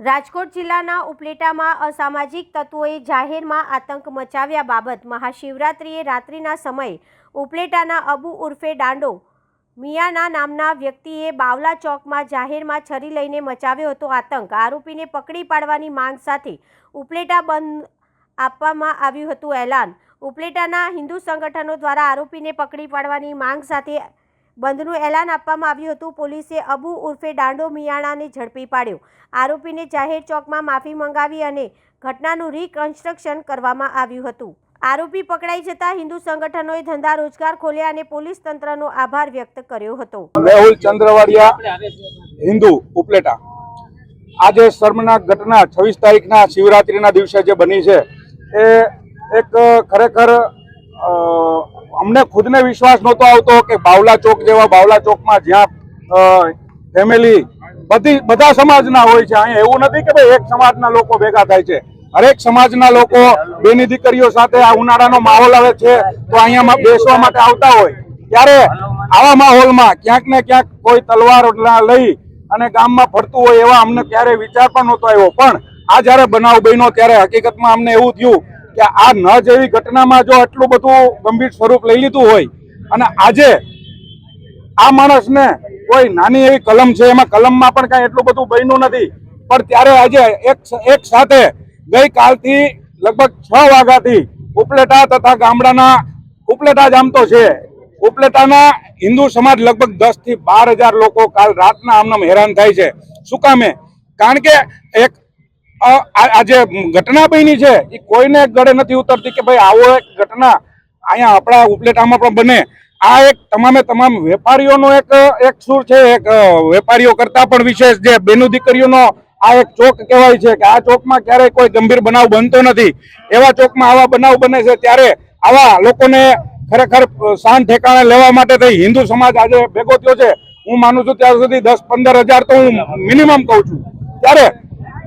રાજકોટ જિલ્લાના ઉપલેટામાં અસામાજિક તત્વોએ જાહેરમાં આતંક મચાવ્યા બાબત મહાશિવરાત્રિએ રાત્રિના સમયે ઉપલેટાના અબુ ઉર્ફે દાંડો મિયાના નામના વ્યક્તિએ બાવલા ચોકમાં જાહેરમાં છરી લઈને મચાવ્યો હતો આતંક. આરોપીને પકડી પાડવાની માંગ સાથે ઉપલેટા બંધ આપવામાં આવ્યું હતું એલાન. ઉપલેટાના હિન્દુ સંગઠનો દ્વારા આરોપીને પકડી પાડવાની માંગ સાથે બંધનું એલાન આપવામાં આવ્યું હતું. પોલીસે અબુ ઉર્ફે દાંડો મિયાણાને ઝડપી પાડ્યો. આરોપીને જાહેર ચોકમાં માફી મંગાવી અને ઘટનાનું રિકન્સ્ટ્રક્શન કરવામાં આવ્યું હતું. આરોપી પકડાઈ જતા હિન્દુ સંગઠનોએ ધંધા રોજગાર ખોલ્યા અને પોલીસ તંત્રનો આભાર વ્યક્ત કર્યો હતો. મેહુલ ચંદ્રવાડિયા, હિન્દુ, ઉપલેટા. આજે શર્મનાક ઘટના, છવ્વીસ તારીખના શિવરાત્રીના દિવસે જે બની છે, એ એક ખરેખર અમને ખુદને વિશ્વાસ નહોતો આવતો કે બાવલા ચોક જેવા બાવલા ચોકમાં જ્યાં ફેમિલી બધી, બધા સમાજના હોય છે. અહીંયા એવું નથી કે ભાઈ એક સમાજના લોકો ભેગા થાય છે. હરેક સમાજના લોકો બેની દીકરીઓ સાથે આ ઉનાળાનો માહોલ આવે છે તો અહીંયા બેસવા માટે આવતા હોય. ત્યારે આવા માહોલમાં ક્યાંક ને ક્યાંક કોઈ તલવાર લઈ અને ગામમાં ફરતું હોય એવા અમને ક્યારે વિચાર પણ નહોતો આવ્યો. પણ આ જ્યારે બનાવ બન્યો ત્યારે હકીકતમાં અમને એવું થયું કે આ ન જેવી ઘટનામાં જો આટલું બધું ગંભીર સ્વરૂપ લઈ લીધું હોય અને આજે આ માણસને કોઈ નાની એવી કલમ છે, એમાં કલમમાં પણ કાંઈ એટલું બધું બન્યું નથી. પણ ત્યારે આજે એક એક સાથે ગઈ કાલથી લગભગ છ વાગ્યાથી ઉપલેટા તથા ગામડાના, ઉપલેટા જ આમ તો છે, ઉપલેટાના હિન્દુ સમાજ લગભગ દસથી બાર હજાર લોકો કાલ રાતના આમનામ હેરાન થાય છે. શું કામે કારણ કે એક આ જે ઘટના બની છે, એ કોઈને ગળે નથી ઉતરતી કે ભાઈ આવો એક ઘટના અહીંયા આપણા ઉપલેટામાં પણ બને. આ એક તમામે તમામ વેપારીઓનો એક એક સુર છે, એક વેપારીઓ કરતા પણ વિશેષ જે બેનુ દીકરીઓનો આ એક ચોક કહેવાય છે કે આ ચોકમાં ક્યારેય કોઈ ગંભીર બનાવ બનતો નથી. એવા ચોકમાં આવા બનાવ બને છે ત્યારે આવા લોકોને ખરેખર શાંત ઠેકાણે લેવા માટે થઈ હિન્દુ સમાજ આજે ભેગો થયો છે. હું માનું છું, ત્યાં સુધી દસ પંદર હજાર તો હું મિનિમમ કહું છું. ત્યારે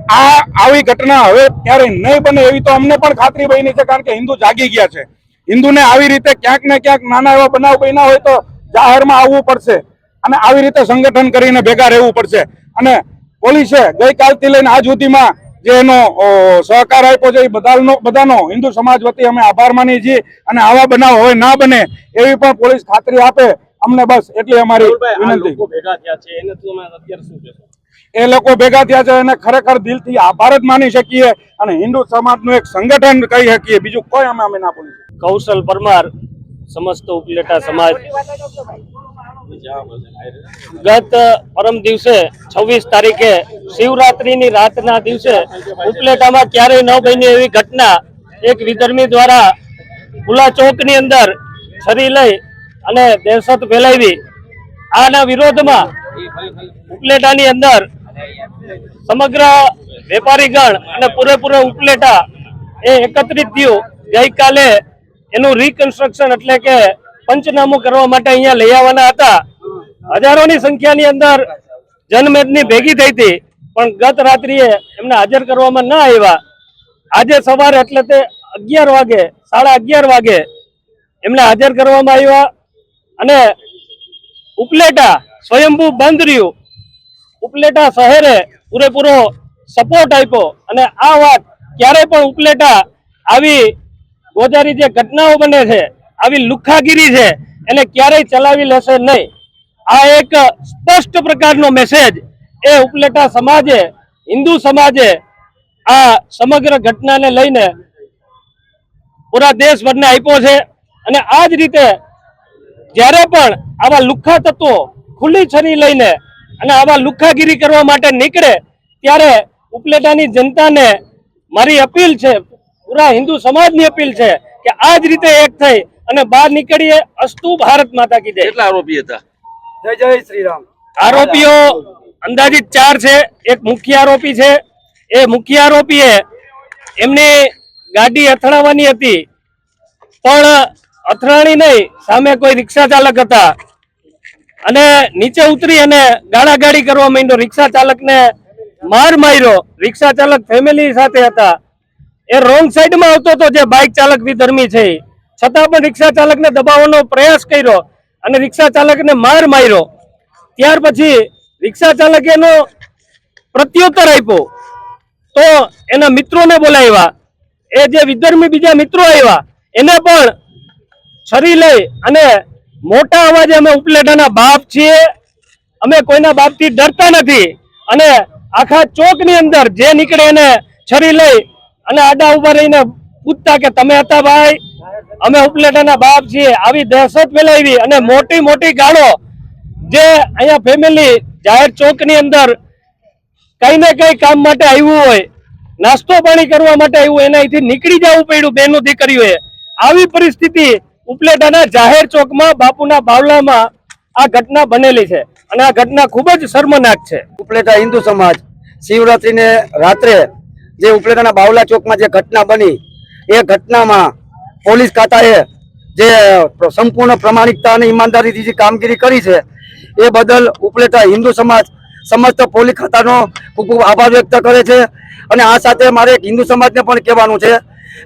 આ આવી ઘટના હવે ક્યારે નહીં બને એવી તો અમને પણ ખાતરી બની છે કારણ કે હિન્દુ જાગી ગયા છે. હિન્દુને આવી રીતે ક્યાંક ને ક્યાંક નાના એવા બનાવ બન્યા હોય તો જાહેરમાં આવવું પડશે અને આવી રીતે સંગઠન કરીને ભેગા રહેવું પડશે. અને પોલીસે ગઈકાલથી લઈને આજ સુધીમાં જે એનો સહકાર આપ્યો છે એ બધાનો બધાનો હિન્દુ સમાજ વતી અમે આભાર માની છીએ. અને આવા બનાવ હવે ના બને એવી પણ પોલીસ ખાતરી આપે અમને બસ એટલી અમારી વિનંતી. લોકો ભેગા થયા છે એને તમે અત્યારે શું કહેશો? એ લોકો ભેગા થયા છે એને ખરેખર દિલથી આભાર જ માની શકીએ અને હિન્દુ સમાજનું એક સંગઠન કહી શકીએ બીજું કોઈ અમે અમે ના બોલી કૌશલ પરમાર સમસ્ત ઉપલેટા સમાજ. ગત પરમ દિવસે છવ્વીસ તારીખે શિવરાત્રીની રાતના દિવસે ઉપલેટામાં ક્યારેય ન બની એવી ઘટના એક વિધર્મી દ્વારા ખુલ્લા ચોકની અંદર છરી લઈ અને દહેશત ફેલાવી આના વિરોધમાં ઉપલેટાની અંદર સમગ્ર વેપારીગણ અને પૂરેપૂરો ઉપલેટા એ એકત્રિત થયું. ગઈકાલે એનું રિકન્સ્ટ્રક્શન એટલે કે પંચનામું કરવા માટે અહીંયા લઈ આવવાના હતા. હજારોની સંખ્યાની અંદર જનમેદની ભેગી થઈ હતી, પણ ગત રાત્રિએ એમને હાજર કરવામાં ના આવ્યા. આજે સવારે એટલે તે અગિયાર વાગે, સાડા અગિયાર વાગે એમને હાજર કરવામાં આવ્યા. અને ઉપલેટા સ્વયંભૂ બંધ રહ્યું. ઉપલેટા શહેરે પૂરેપૂરો સપોર્ટ આપ્યો અને આ વાત ક્યારેય પણ ઉપલેટા આવી ગોજારી જે ઘટનાઓ બને છે, આવી લુખ્ખાગીરી છે, એને ક્યારેય ચલાવી લેશે નહીં. આ એક સ્પષ્ટ પ્રકારનો મેસેજ એ ઉપલેટા સમાજે, હિન્દુ સમાજે આ સમગ્ર ઘટનાને લઈને પૂરા દેશભરને આપ્યો છે. અને આ જ રીતે જ્યારે પણ આવા લુખ્ખા તત્વો ખુલ્લી છરી લઈને અને આવા લુખ્ખાગીરી કરવા માટે નીકળે ત્યારે ઉપલેટાની જનતાને મારી અપીલ છે પૂરા હિન્દુ સમાજની અપીલ છે કે આ જ રીતે એક થઈ અને બહાર નીકળીએ અસ્તુ ભારત માતા કી જય. કેટલા આરોપી હતા? જય જય શ્રી રામ આરોપીઓ અંદાજિત ચાર છે એક મુખ્ય આરોપી છે. એ મુખ્ય આરોપીએ એમની ગાડી અથડાવવાની હતી પણ અથડાણી નહીં, સામે કોઈ રિક્ષા ચાલક હતા. અને નીચે ઉતરી અને ગાળાગાડી કરવા માંડ્યો. રિક્ષા ચાલકને માર માર્યો. રિક્ષા ચાલક ફેમિલી સાથે હતા. એ રોંગ સાઈડમાં આવતો હતો જે બાઇક ચાલક વિધર્મી છે. છતાં પણ રિક્ષા ચાલકને દબાવવાનો પ્રયાસ કર્યો અને રિક્ષા ચાલકને માર માર્યો. ત્યાર પછી રિક્ષા ચાલકે એનો પ્રત્યુત્તર આપ્યો. તો એના મિત્રોને બોલાવ્યા. એ જે વિધર્મી બીજા મિત્રો આવ્યા, એને પણ છરી લઈ અને મોટા અવાજે અમે ઉપલેટાના બાપ છીએ. અમે કોઈના બાપથી ડરતા નથી. અને આખા ચોકની અંદર જે નીકળે એને છરી લઈ અને આડા ઊભા રહીને પૂછતા કે તમે હતા ભાઈ? અમે ઉપલેટાના બાપ છીએ. આવી દહેશત ફેલાવી અને મોટી મોટી ગાળો જે અહીંયા ફેમિલી જાહેર ચોકની અંદર કઈ ને કઈ કામ માટે આવ્યું હોય, નાસ્તો પાણી કરવા માટે આવ્યું એના અહીંથી નીકળી જવું પડ્યું બેનો દીકરીઓએ. આવી પરિસ્થિતિ ઉપલેટાના જાહેર ચોકમાં બાપુના બાવલામાં આ ઘટના બનેલી છે અને આ ઘટના ખૂબ જ શર્મનાક છે. ઉપલેટા હિન્દુ સમાજ શિવરાત્રીને રાત્રે જે ઉપલેટાના બાવલા ચોકમાં જે ઘટના બની, એ ઘટનામાં પોલીસ ખાતાએ જે સંપૂર્ણ પ્રમાણિકતા અને ઈમાનદારીથી જે કામગીરી કરી છે, એ બદલ ઉપલેટા હિન્દુ સમાજ સમસ્ત પોલીસ ખાતાનો ખૂબ ખૂબ આભાર વ્યક્ત કરે છે. અને આ સાથે મારે એક હિન્દુ સમાજને પણ કહેવાનું છે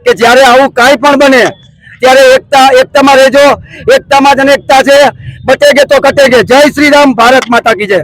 કે જ્યારે આવું કાંઈ પણ બને ત્યારે એકતા, એકતામાં રહેજો. એકતામાં જ અનેકતા છે. બટેગે તો કટેગે. જય શ્રી રામ ભારત માતા કી જય.